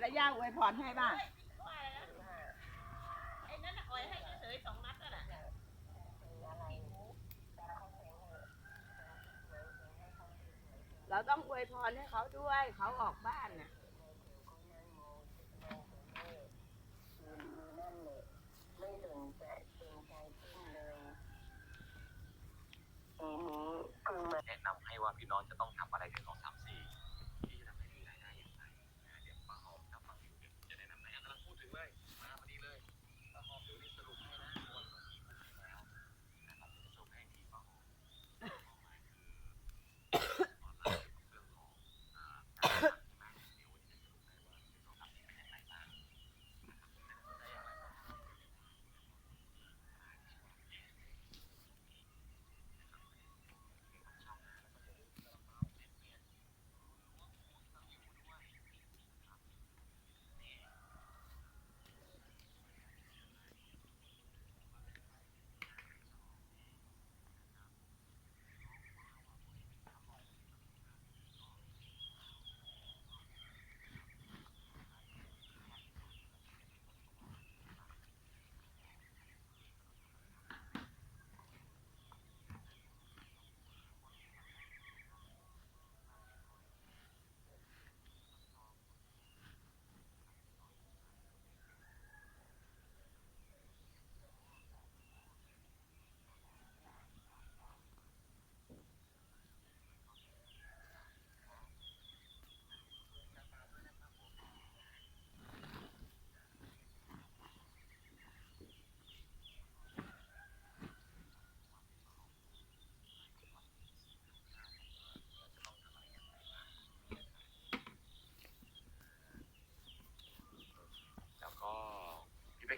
แล้วย่าอวยพรให้บ้างไอ้นั่นน่ะอ่อยให้เฉยๆสองนัดน่ะเราต้องอวยพรให้เขาด้วยเขาออกบ้านน่ะแนะนำให้ว่าพี่น้องจะต้องทำอะไรในสองสามสี่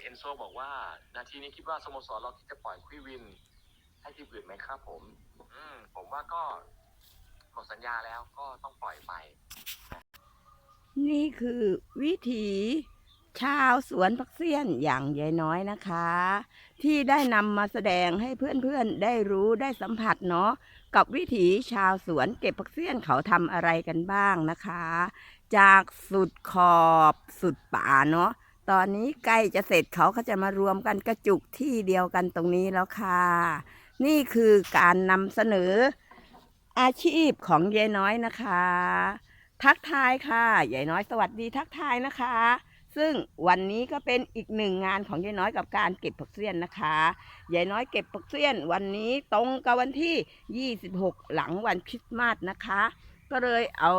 เอนโซบอกว่า นาทีนี้คิดว่าสโมสรเราที่จะปล่อยคุยวิน ให้ทีมอื่นไหมครับผม อืม ผมว่าก็หมดสัญญาแล้วก็ต้องปล่อยไป นี่คือวิถีชาวสวนผักเสี้ยนอย่างยายน้อยนะคะ ที่ได้นำมาแสดงให้เพื่อนๆได้รู้ได้สัมผัสเนาะกับวิถีชาวสวนเก็บผักเสี้ยนเขาทำอะไรกันบ้างนะคะ จากสุดขอบสุดป่าเนาะ ตอนนี้ใกล้จะเสร็จเขาก็จะมารวมกันกระจุกที่เดียวกันตรงนี้แล้วค่ะ นี่คือการนำเสนออาชีพของยายน้อยนะคะ ทักทายค่ะยายน้อยสวัสดีทักทายนะคะ ซึ่งวันนี้ก็เป็นอีกหนึ่งงานของยายน้อยกับการเก็บผักเสี้ยนนะคะยายน้อยเก็บผักเสี้ยน วันนี้ตรงกับวันที่ 26 หลังวันคริสต์มาสนะคะ ก็เลยเอา